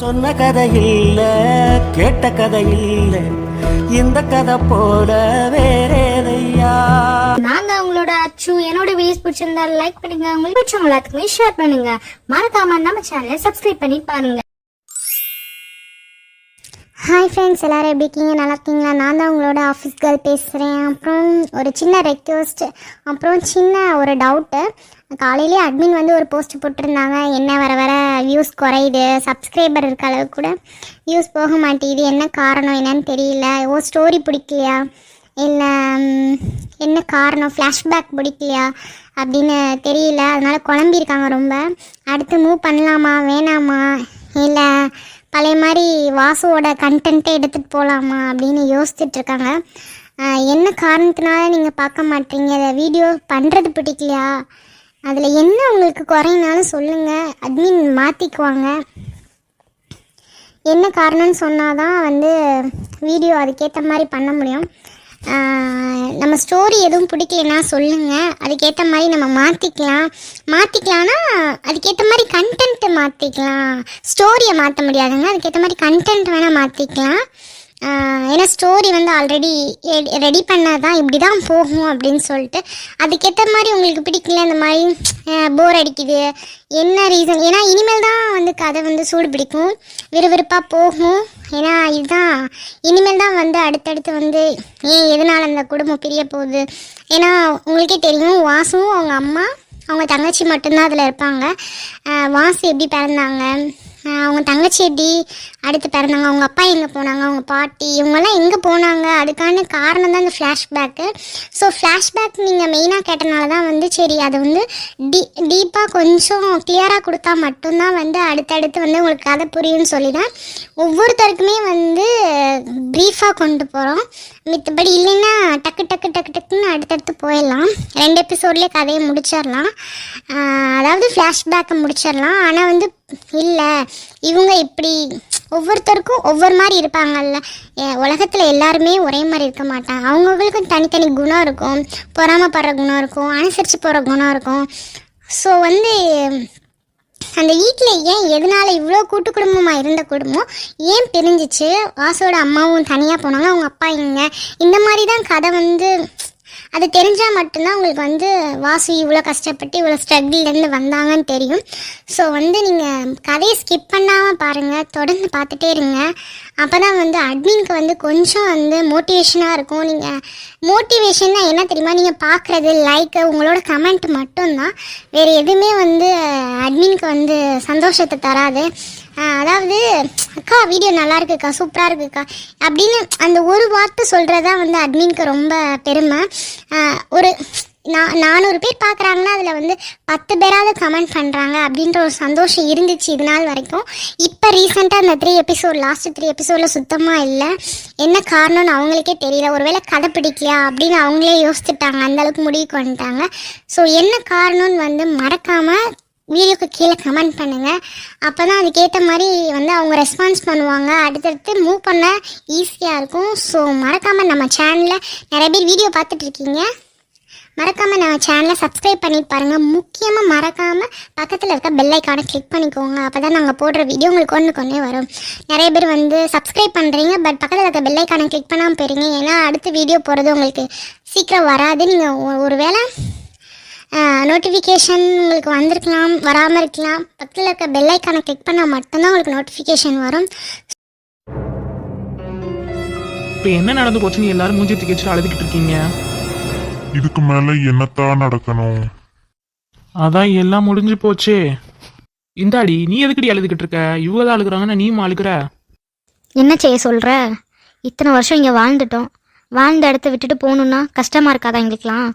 சொன்ன கதை இல்ல கேட்ட கதை இல்ல இந்த கதை போல வேறேதையா? நான் தான் உங்களோட அச்சு என்னோட வீடியோஸ் பிடிச்சிருந்தா லைக் பண்ணுங்க. உங்களுக்கு பிடிச்சவங்க எல்லாத்துக்குமே ஷேர் பண்ணுங்க. மறக்காம நம்ம சேனலை சப்ஸ்கிரைப் பண்ணி பாருங்க. ஹாய் ஃப்ரெண்ட்ஸ் எல்லோரும் எப்படி இருக்கீங்க? நல்லா இருக்கீங்களா? நான் தான் உங்களோட ஆஃபீஸ் கேர்ள் பேசுகிறேன் அப்புறம் ஒரு சின்ன ரெக்வஸ்ட் அப்புறம் சின்ன ஒரு டவுட்டு காலையிலே அட்மின் வந்து ஒரு போஸ்ட் போட்டிருந்தாங்க. என்ன வர வர வியூஸ் குறையுது. சப்ஸ்கிரைபர் இருக்க அளவுக்கு கூட வியூஸ் போக மாட்டேங்குது. என்ன காரணம் என்னன்னு தெரியல. ஓ ஸ்டோரி பிடிக்கலையா? இல்லை என்ன காரணம்? ஃப்ளாஷ்பேக் பிடிக்கலையா? அப்படின்னு தெரியல. அதனால் குழம்பியிருக்காங்க ரொம்ப. அடுத்து மூவ் பண்ணலாமா? வேணாமா? இல்லை பழைய மாதிரி வாசுவோட கண்டென்ட்டை எடுத்துகிட்டு போகலாமா அப்படின்னு யோசிச்சுட்டு இருக்காங்க. என்ன காரணத்தினால நீங்கள் பார்க்க மாட்டீங்க? அதை வீடியோ பண்ணுறது பிடிக்கலையா? அதில் என்ன உங்களுக்கு குறையினாலும் சொல்லுங்கள் அட்மின் மாற்றிக்குவாங்க என்ன காரணம்னு சொன்னால் தான் வந்து வீடியோ அதுக்கேற்ற மாதிரி பண்ண முடியும். நம்ம ஸ்டோரி எதுவும் பிடிக்கலனா சொல்லுங்கள் அதுக்கேற்ற மாதிரி நம்ம மாற்றிக்கலாம் மாற்றிக்கலாம்னா அதுக்கேற்ற மாதிரி கண்டென்ட்டை மாற்றிக்கலாம் ஸ்டோரியை மாற்ற முடியாதுங்க. அதுக்கேற்ற மாதிரி கண்டென்ட் வேணால் மாற்றிக்கலாம் ஏன்னா ஸ்டோரி வந்து ஆல்ரெடி ரெடி பண்ணால் தான் இப்படி தான் போகும் அப்படின்னு சொல்லிட்டு அதுக்கேற்ற மாதிரி உங்களுக்கு பிடிக்கல இந்த மாதிரி போர் அடிக்குது என்ன ரீசன் ஏன்னா இனிமேல் தான் வந்து கதை வந்து சூடு பிடிக்கும் விறுவிறுப்பாக போகும். ஏன்னா இதுதான் இனிமேல் தான் வந்து அடுத்தடுத்து வந்து ஏன் எதனால் அந்த குடும்பம் பிரிய போகுது? ஏன்னா உங்களுக்கே தெரியும் வாசும் அவங்க அம்மா அவங்க தங்கச்சி மட்டும்தான் அதில் இருப்பாங்க. வாசு எப்படி பிறந்தாங்க? அவங்க தங்கச்சி எப்படி அடுத்து பிறந்தாங்க அவங்க அப்பா எங்கே போனாங்க அவங்க பாட்டி இவங்கெல்லாம் எங்கே போனாங்க? அதுக்கான காரணம் தான் இந்த ஃப்ளாஷ்பேக்கு ஸோ ஃப்ளாஷ்பேக் நீங்கள் மெயினாக கேட்டனால தான் வந்து சரி அதை வந்து டீ டீப்பாக கொஞ்சம் கிளியராக கொடுத்தா மட்டும்தான் வந்து அடுத்தடுத்து வந்து உங்களுக்கு கதை புரியும்னு சொல்லி தான் ஒவ்வொருத்தருக்குமே வந்து ப்ரீஃபாக கொண்டு போகிறோம் மித்தபடி இல்லைன்னா டக்கு டக்கு டக்கு டக்குன்னு அடுத்தடுத்து போயிடலாம். ரெண்டு எபிசோட்லேயே கதையை முடிச்சிடலாம். அதாவது ஃப்ளாஷ்பேக்கை முடிச்சிடலாம். ஆனால் வந்து இல்லை இவங்க இப்படி ஒவ்வொருத்தருக்கும் ஒவ்வொரு மாதிரி இருப்பாங்கல்ல. உலகத்தில் எல்லாருமே ஒரே மாதிரி இருக்க மாட்டாங்க. அவங்கவுங்களுக்கும் தனித்தனி குணம் இருக்கும். பொறாமப்படுற குணம் இருக்கும். அனுசரித்து போகிற குணம் இருக்கும். ஸோ வந்து அந்த வீட்டில் ஏன் எதனால் இவ்வளோ கூட்டு குடும்பமாக இருந்த குடும்பம்? ஏன் பிரிஞ்சிச்சு? வாசோட அம்மாவும் தனியாக போனாங்க. அவங்க அப்பா இங்க இந்த மாதிரி தான் கதை வந்து அது தெரிஞ்சால் மட்டும்தான் உங்களுக்கு வந்து வாசு இவ்வளோ கஷ்டப்பட்டு இவ்வளோ ஸ்ட்ரகிள்லேருந்து வந்தாங்கன்னு தெரியும். ஸோ வந்து நீங்கள் கதையை ஸ்கிப் பண்ணாமல் பாருங்கள் தொடர்ந்து பார்த்துட்டே இருங்க. அப்போ தான் வந்து அட்மின்க்கு வந்து கொஞ்சம் வந்து மோட்டிவேஷனாக இருக்கும். நீங்கள் மோட்டிவேஷன்னா என்ன தெரியுமா? நீங்கள் பார்க்குறது லைக்கு உங்களோட கமெண்ட் மட்டும்தான். வேறு எதுவுமே வந்து அட்மின்க்கு வந்து சந்தோஷத்தை தராது. அதாவது அக்கா வீடியோ நல்லா இருக்குக்கா சூப்பராக இருக்குக்கா அப்படின்னு அந்த ஒரு வார்த்தை சொல்கிறதா வந்து அட்மின்க்கு ரொம்ப பெருமை. ஒரு நான் நானூறு பேர் பார்க்குறாங்கன்னா அதில் வந்து பத்து பேராவது கமெண்ட் பண்ணுறாங்க அப்படின்ற ஒரு சந்தோஷம் இருந்துச்சு இது நாள் வரைக்கும். இப்போ ரீசெண்டாக அந்த த்ரீ எபிசோட் லாஸ்ட் த்ரீ எபிசோடில் சுத்தமாக இல்லை. என்ன காரணம்னு அவங்களுக்கே தெரியல. ஒருவேளை கதை பிடிக்கலையா அப்படின்னு அவங்களே யோசிச்சுட்டாங்க. அந்த அளவுக்கு முடிவுக்கு வந்துட்டாங்க. ஸோ என்ன காரணம்னு வந்து மறக்காமல் வீடியோக்கு கீழே கமெண்ட் பண்ணுங்கள் அப்போ தான் அதுக்கேற்ற மாதிரி வந்து அவங்க ரெஸ்பான்ஸ் பண்ணுவாங்க. அடுத்தடுத்து மூவ் பண்ண ஈஸியாக இருக்கும். ஸோ மறக்காமல் நம்ம சேனலில் நிறைய பேர் வீடியோ பார்த்துட்ருக்கீங்க மறக்காமல் நம்ம சேனலை சப்ஸ்கிரைப் பண்ணிட்டு பாருங்கள் முக்கியமாக மறக்காமல் பக்கத்தில் இருக்க பெல் ஐக்கானை கிளிக் பண்ணிக்கோங்க. அப்போ தான் நாங்கள் போடுற வீடியோ உங்களுக்கு ஒன்று கொண்டே வரும். நிறைய பேர் வந்து சப்ஸ்கிரைப் பண்ணுறீங்க பட் பக்கத்தில் இருக்க பெல் ஐக்கானை கிளிக் பண்ணாமல் போயிருங்க. ஏன்னா அடுத்த வீடியோ போகிறது உங்களுக்கு சீக்கிரம் வராது நீங்கள் ஒரு வேளை நோட்டிஃபிகேஷன் உங்களுக்கு வந்திருக்கலாம் வராமல் இருக்கலாம். பக்கத்தில் இருக்க பெல் ஐக்கானை கிளிக் பண்ணால் மட்டும்தான் உங்களுக்கு நோட்டிஃபிகேஷன் வரும். இப்போ என்ன நடந்து போச்சுன்னு எல்லாரும் மூஞ்சி தூக்கி வச்சுட்டு அழுதுகிட்டு இருக்கீங்க. இதுக்கு மேல என்னத்தான் நடக்கணும்? அதான் எல்லாம் முடிஞ்சு போச்சே. இந்தாடி நீ எதுக்கடி அழுதுகிட்டு இருக்க? இவங்க தான் அழுகுறாங்கன்னா நீயும் அழுகுற. என்ன செய்ய சொல்கிற இத்தனை வருஷம் இங்கே வாழ்ந்துட்டோம். வாழ்ந்த இடத்த விட்டுட்டு போகணுன்னா கஷ்டமாக இருக்காதா எங்களுக்குலாம்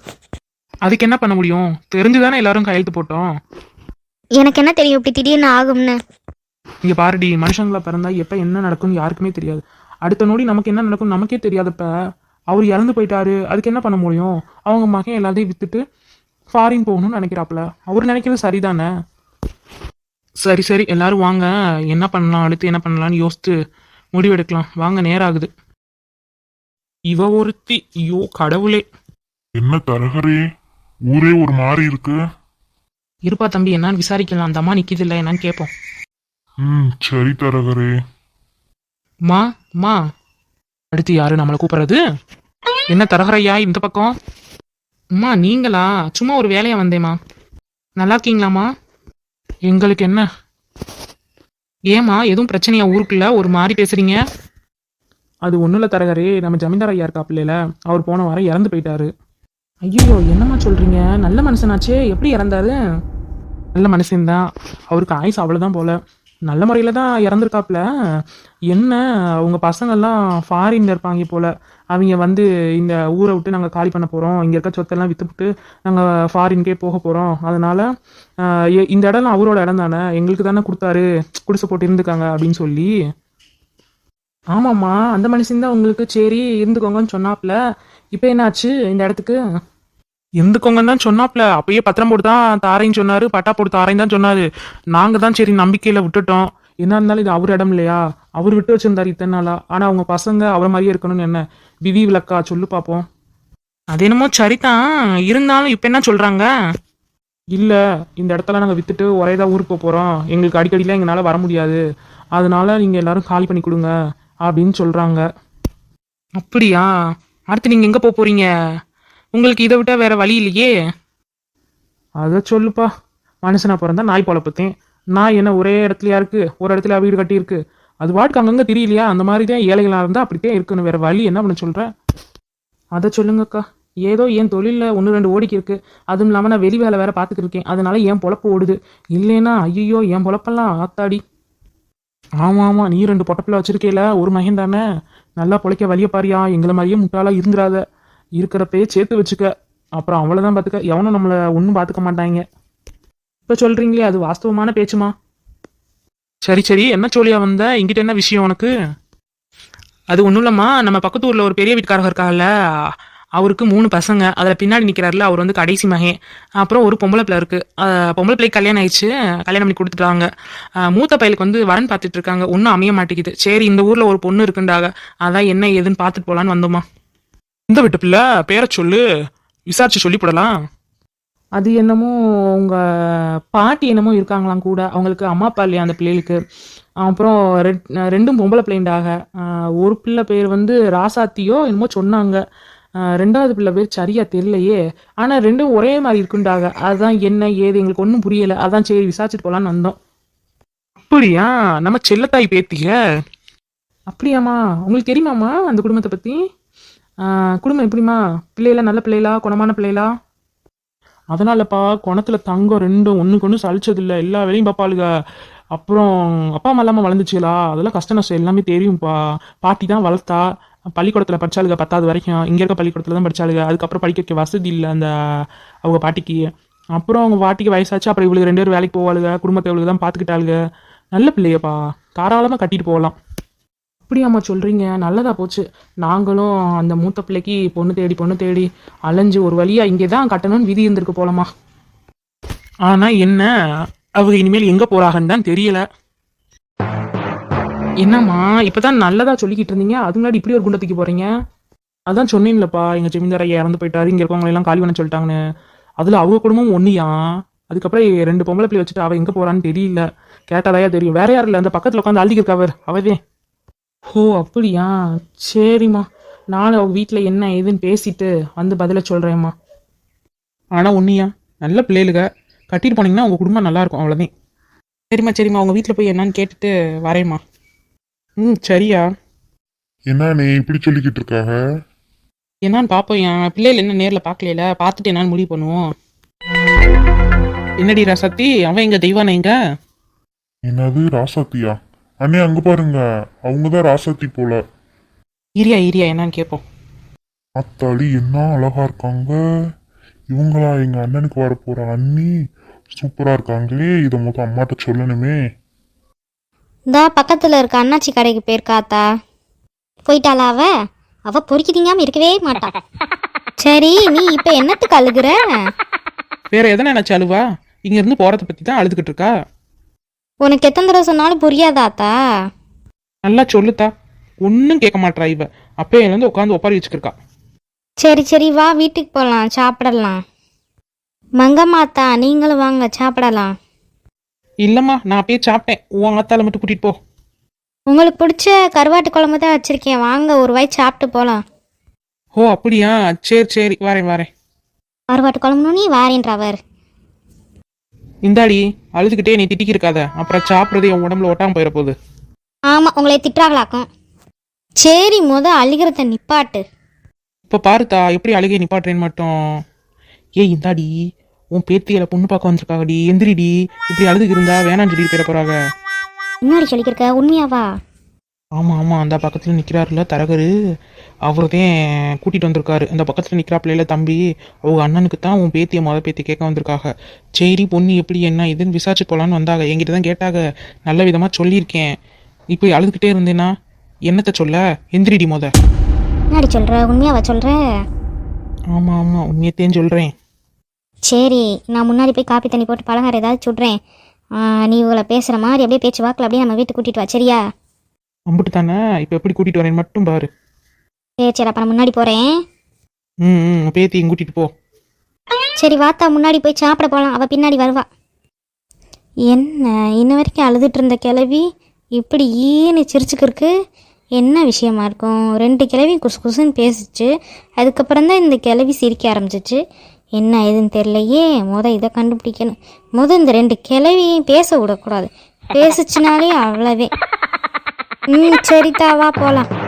அதுக்கு என்ன பண்ண முடியும்? தெரிஞ்சுதானே எல்லாரும் கையெழுத்து போட்டோம். எனக்கு என்ன தெரியும்? இப்படி திடீர்னு ஆகும்னு. இங்க பாருடி மனுஷங்களா பிறந்தா எப்ப என்ன நடக்கும்னு யாருக்குமே தெரியாது. அடுத்த நொடி நமக்கு என்ன நடக்கும் நமக்கே தெரியாதப்ப அவர் இறந்து போயிட்டாரு அதுக்கு என்ன பண்ண முடியும்? அவங்க மகன் எல்லாத்தையும் வித்துட்டு ஃபாரின் போகணும்னு நினைக்கிறாப்புல. அவர் நினைக்கிறது சரிதானே? சரி சரி எல்லாரும் வாங்க. என்ன பண்ணலாம்? அடுத்து என்ன பண்ணலாம்னு யோசித்து முடிவெடுக்கலாம். வாங்க நேரம் ஆகுது இவ ஒருத்தி. ஐயோ கடவுளே. என்ன தரகரே? ஊரே ஒரு மாதிரி இருக்கு. இருப்பா தம்பி என்னன்னு விசாரிக்கலாம். அந்த அம்மா நிக்குது இல்லை என்னன்னு கேட்போம் ம் சரி தரகரே. மா மா. அடுத்து யாரு நம்மளை கூப்பிடுறது? என்ன தரகரையா இந்த பக்கம்? அம்மா நீங்களா? சும்மா ஒரு வேலையா வந்தேம்மா. நல்லா இருக்கீங்களாம்மா? எங்களுக்கு என்ன? ஏம்மா எதுவும் பிரச்சனையா ஊருக்குள்ள? ஒரு மாதிரி பேசுறீங்க. அது ஒன்றும் இல்லை தரகரே. நம்ம ஜமீன்தார் ஐயா இருக்கா பிள்ளைல அவர் போன வாரம் இறந்து போயிட்டாரு. ஐயோ என்னம்மா சொல்றீங்க? நல்ல மனுஷனாச்சே. எப்படி இறந்தாரு? நல்ல மனுஷன்தான் அவருக்கு ஆயுஸ் அவ்வளோதான் போல. நல்ல முறையில் தான் இறந்துருக்காப்புல. என்ன அவங்க பசங்கள்லாம் ஃபாரின்ல இருப்பாங்க போல. அவங்க வந்து இந்த ஊரை விட்டு நாங்கள் காலி பண்ண போகிறோம் இங்கே இருக்க சொத்தெல்லாம் விற்றுப்புட்டு நாங்கள் ஃபாரின்கே போக போகிறோம் அதனால் இந்த இடம்லாம் அவரோட இடம் தானே. எங்களுக்கு தானே கொடுத்தாரு. குடிசை போட்டு இருந்துக்காங்க அப்படின்னு சொல்லி ஆமாம்மா அந்த மனுஷன் தான் உங்களுக்கு சரி இருந்துக்கோங்கன்னு சொன்னாப்ல. இப்போ என்னாச்சு? இந்த இடத்துக்கு? இருந்துக்கோங்கன்னு தான் சொன்னாப்ல. அப்பயே பத்திரம் போட்டு தான் தாரைன்னு சொன்னாரு பட்டா போட்டு தாரைன்னு தான் சொன்னாரு. நாங்க தான் சரி நம்பிக்கையில விட்டுட்டோம். என்ன இருந்தாலும் இது அவர் இடம் இல்லையா? அவர் விட்டு வச்சிருந்தாரு இத்தனை நாளா. ஆனா அவங்க பசங்க அவர் மாதிரியே இருக்கணும்னு என்ன? விதி விளக்கா சொல்லு பாப்போம். அது என்னமோ சரிதான். இருந்தாலும் இப்ப என்ன சொல்றாங்க? இல்ல இந்த இடத்துல நாங்க வித்துட்டு ஒரே தான் ஊருக்கு போக போறோம். எங்களுக்கு அடிக்கடிலாம் எங்களால வர முடியாது. அதனால நீங்க எல்லாரும் காலி பண்ணி கொடுங்க. அப்படின்னு சொல்றாங்க. அப்படியா? அடுத்து நீங்க எங்க போக போறீங்க? உங்களுக்கு இதை விட்டா வேற வழி இல்லையே. அதை சொல்லுப்பா. மனுஷனா பிறந்தா நாய் பொழப்பத்தேன் நாய் என்ன ஒரே இடத்துலயா இருக்கு? ஒரு இடத்துல வீடு கட்டி இருக்கு அது வாட்டுக்கு அங்கங்க தெரியலையா? அந்த மாதிரி தான் ஏழைகளாக இருந்தால் அப்படித்தான் இருக்கணும். வேற வழி என்ன பண்ண சொல்கிறேன் அதை சொல்லுங்கக்கா. ஏதோ என் தொழிலில் ஒன்று ரெண்டு ஓடிக்கு இருக்கு. அதுவும் இல்லாமல் நான் வெளி வேலை வேற பார்த்துக்கிட்டு இருக்கேன். அதனால என் பொழப்பு ஓடுது. இல்லைன்னா ஐயோ என் பொழப்பெல்லாம் ஆத்தாடி. ஆமாம் ஆமாம் நீ ரெண்டு பொட்டப்பில் வச்சிருக்கேல ஒரு மகன் தானே? நல்லா பிழைக்க வழிய பாரியா எங்களை மாதிரியே முட்டாளாக இருந்துடாத இருக்கிறப்பயே சேர்த்து வச்சுக்க. அப்புறம் அவ்வளோதான் பார்த்துக்க எவனும் நம்மளை ஒன்றும் பார்த்துக்க மாட்டாங்க. இப்போ சொல்கிறீங்களே அது வாஸ்தவமான பேச்சுமா? சரி சரி. என்ன சொல்லியா வந்த? இங்கிட்ட என்ன விஷயம் உனக்கு? அது ஒன்றும் இல்லைம்மா. நம்ம பக்கத்து ஊரில் ஒரு பெரிய வீட்டுக்காரங்க இருக்காங்கல்ல அவருக்கு மூணு பசங்க. அதில் பின்னாடி நிற்கிறாருல அவர் வந்து கடைசி மகன். அப்புறம் ஒரு பொம்பளை பிள்ளை இருக்குது பொம்பளை பிள்ளைக்கு கல்யாணம் ஆயிடுச்சு. கல்யாணம் பண்ணி கொடுத்துட்டாங்க. மூத்த பையலுக்கு வந்து வரன் பார்த்துட்டு இருக்காங்க. ஒன்றும் அமைய மாட்டேங்குது. சரி இந்த ஊரில் ஒரு பொண்ணு இருக்குண்டாக அதான் என்ன ஏதுன்னு பார்த்துட்டு போகலான்னு வந்தோமா. இந்த விட்டு பிள்ளை பேரை சொல்லு. விசாரிச்சு சொல்லிவிடலாம் அது என்னமோ உங்கள் பாட்டி என்னமோ இருக்காங்களாம் கூட. அவங்களுக்கு அம்மா அப்பா இல்லையா அந்த பிள்ளைகளுக்கு. அப்புறம் ரெட்- ரெண்டும் பொம்பளை பிள்ளைண்டாக ஒரு பிள்ளை பேர் வந்து ராசாத்தியோ என்னமோ சொன்னாங்க. ரெண்டாவது பிள்ளை பேர் சரியா தெரியலையே. ஆனால் ரெண்டும் ஒரே மாதிரி இருக்குண்டாக அதுதான் என்ன ஏது எங்களுக்கு ஒன்றும் புரியலை. அதான் சரி விசாரிச்சுட்டு போகலான்னு வந்தோம். அப்படியா? நம்ம செல்லத்தாய் பேத்திய அப்படியாம்மா. உங்களுக்கு தெரியுமாம்மா அந்த குடும்பத்தை பத்தி? குடும்பம் எப்படிம்மா? பிள்ளைகளா நல்ல பிள்ளைகளா? குணமான பிள்ளைகளா? அதனாலப்பா குணத்துல தங்கம் ரெண்டும் ஒண்ணுக்கு ஒன்று சலிச்சது எல்லா வேலையும் பாப்பாளுங்க அப்புறம் அப்பா அம்மா இல்லாமல் வளர்ந்துச்சுலா அதெல்லாம் கஷ்ட நஷ்டம் எல்லாமே தெரியும்ப்பா பாட்டி தான் வளர்த்தா. பள்ளிக்கூடத்தில் படித்தாளுங்க பத்தாவது வரைக்கும் இங்கே இருக்க பள்ளிக்கூடத்தில் தான் படித்தாளுங்க அதுக்கப்புறம் படிக்க வைக்க வசதி இல்லை அந்த அவங்க பாட்டிக்கு. அப்புறம் அவங்க பாட்டிக்கு வயசாச்சு அப்புறம் இவளுக்கு ரெண்டு பேரும் வேலைக்கு போவாளுங்க குடும்பத்தை இவளுக்கு தான் பார்த்துக்கிட்டாளுங்க நல்ல பிள்ளையப்பா. தாராளமாக கட்டிட்டு போகலாம். அப்படியாம்மா சொல்கிறீங்க நல்லதாக போச்சு. நாங்களும் அந்த மூத்த பிள்ளைக்கு பொண்ணு தேடி பொண்ணு தேடி அலைஞ்சு ஒரு வழியாக இங்கே தான் கட்டணும்னு விதி இருந்திருக்கு போலமா ஆனால் என்ன? அவங்க இனிமேல் எங்கே போகிறாங்கன்னு தான் தெரியலை. என்னம்மா இப்பதான் நல்லதா சொல்லிக்கிட்டு இருந்தீங்க. அது முன்னாடி இப்படி ஒரு குண்டத்துக்கு போறீங்க? அதான் சொன்னீங்களப்பா எங்க ஜமீன்தார இறந்து போயிட்டாரு இங்க இருக்கவங்க எல்லாம் காலி பண்ண சொல்லிட்டாங்கன்னு. அதுல அவங்க குடும்பம் ஒன்னியா அதுக்கப்புறம் ரெண்டு பொம்பளை பிள்ளை வச்சுட்டு அவ எங்க போறான்னு தெரியல. கேட்டாதாயா தெரியும். வேற யாரும் இல்ல அந்த பக்கத்துல உட்காந்து அழுதிக்கு அவர் அவதே ஓ அப்படியா? சரிம்மா. நானும் அவங்க வீட்டில் என்ன ஏதுன்னு பேசிட்டு வந்து பதில சொல்கிறேம்மா ஆனால் ஒன்றியா நல்ல பிள்ளைகளுக கட்டிட்டு போனீங்கன்னா உங்கள் குடும்பம் நல்லா இருக்கும் அவ்வளோதான் சரிம்மா சரிம்மா. அவங்க வீட்டில் போய் என்னன்னு கேட்டுட்டு வரேம்மா. ம் சரியா. என்ன நீ இப்படி சொல்லிக்கிட்டு இருக்காக? என்னன்னு பார்ப்போம் என் பிள்ளைகள் என்ன நேரில் பார்க்கல பார்த்துட்டு என்னன்னு முடிவு பண்ணுவோம். என்னடி ரசத்தி? அவன் எங்க? தெய்வான எங்க? என்னது ராசாத்தியா? அண்ணே அங்க பாருங்க. அவங்கதான் ராசாத்தி போல. இரியா இரியா என்னன்னு கேட்போம் அத்தாடி என்ன அழகா இருக்காங்க. இவங்களா எங்க அண்ணனுக்கு வர போற அண்ணி. சூப்பரா இருக்காங்களே. இதை மொத்தம் அம்மாட்ட சொல்லணுமே. இந்தா பக்கத்தில் இருக்க அண்ணாச்சி கடைக்கு போயிருக்காத்தா போயிட்டாளா அவ? அவ பொறுக்கி திங்காம இருக்கவே மாட்டா. சரி நீ இப்போ என்னத்துக்கு அழுகுற? வேற எதனா நினைச்சு அழுவா? இங்க இருந்து போறதை பத்தி தான் அழுதுகிட்டு இருக்கா? உனக்கு எத்தனை தடவை சொன்னாலும் புரியாதாத்தா நல்லா சொல்லுத்தா ஒன்றும் கேட்க மாட்றா இவ. அப்பையிலேருந்து உட்காந்து ஒப்பாரி வச்சுக்கிருக்கா. சரி சரி வா வீட்டுக்கு போகலாம் சாப்பிடலாம். மங்கம்மாத்தா நீங்களும் வாங்க சாப்பிடலாம். இல்லைம்மா நான் அப்படியே சாப்பிட்டேன். உன் அத்தால மட்டும் கூட்டிகிட்டு போ. உங்களுக்கு பிடிச்ச கருவாட்டு குழம்பு தான் வச்சுருக்கேன். வாங்க ஒரு வாய் சாப்பிட்டு போகலாம் ஓ அப்படியா? சரி சரி வரேன் வரேன். கருவாட்டு குழம்புனே வாரேன்றவர் இந்தாடி அழுதுகிட்டே நீ திட்டிக்கு இருக்காத அப்புறம் சாப்பிட்றது என் உடம்புல ஒட்டாம போயிட போகுது. ஆமாம் உங்களை திட்டுறாங்களாக்கும். சரி முத அழுகிறத நிப்பாட்டு. இப்போ பாருத்தா எப்படி அழுகை நிப்பாட்டுறேன்னு மட்டும். ஏய் இந்தாடி உன் பேத்தியில பொண்ணு பார்க்க வந்திருக்காங்கடி எந்திரிடி இப்படி அழுதுக்கு இருந்தா வேணாம் சொல்லி பேர போறாங்க. முன்னாடி சொல்லிக்கிருக்க உண்மையாவா? ஆமா ஆமா அந்த பக்கத்துல நிக்கிறாருல தரகரு. அவர்தான் கூட்டிட்டு வந்திருக்காரு. அந்த பக்கத்துல நிக்கிறா பிள்ளைல தம்பி அவங்க அண்ணனுக்கு தான் உன் பேத்திய முத பேத்தி கேட்க வந்திருக்காங்க சரி பொண்ணு எப்படி என்ன இதுன்னு விசாரிச்சு போலான்னு வந்தாங்க. என்கிட்ட தான் கேட்டாங்க. நல்ல விதமா சொல்லியிருக்கேன். இப்போ அழுதுகிட்டே இருந்தேன்னா என்னத்த சொல்ல? எந்திரிடி முத. முன்னாடி சொல்கிற உண்மையாவா சொல்கிற ஆமா ஆமா உண்மையத்தேன்னு சொல்றேன். சரி நான் முன்னாடி போய் காப்பி தண்ணி போட்டு பலகாரம் ஏதாவது சுடுறேன். நீ இவளை பேசுகிற மாதிரி அப்படியே பேச்சு வாக்கில் அப்படியே நம்ம வீட்டுக்கு கூட்டிகிட்டு வா சரியா? அம்பிட்டு தானே? இப்போ எப்படி கூட்டிட்டு வரேன்னு மட்டும் பாரு. சரி சரி அப்போ நான் முன்னாடி போகிறேன் ம் பேத்தியும் கூட்டிட்டு போ. சரி வாத்தா முன்னாடி போய் சாப்பிட போகலாம் அவள் பின்னாடி வருவா. என்ன இன்ன வரைக்கும் அழுதுட்டு இருந்த கிளவி இப்படி ஈன்னு சிரிச்சுக்கிருக்கு என்ன விஷயமா இருக்கும்? ரெண்டு கிளவி குசு குசுன்னு பேசிச்சு. அதுக்கப்புறம் தான் இந்த கிளவி சிரிக்க ஆரம்பிச்சிச்சு. என்ன ஏதுன்னு தெரியலையே. முத இதை கண்டுபிடிக்கணும். முத இந்த ரெண்டு கிளவியும் பேச விடக்கூடாது. பேசுச்சுனாலே அவ்வளவே. ம் சரிதா வா போகலாம்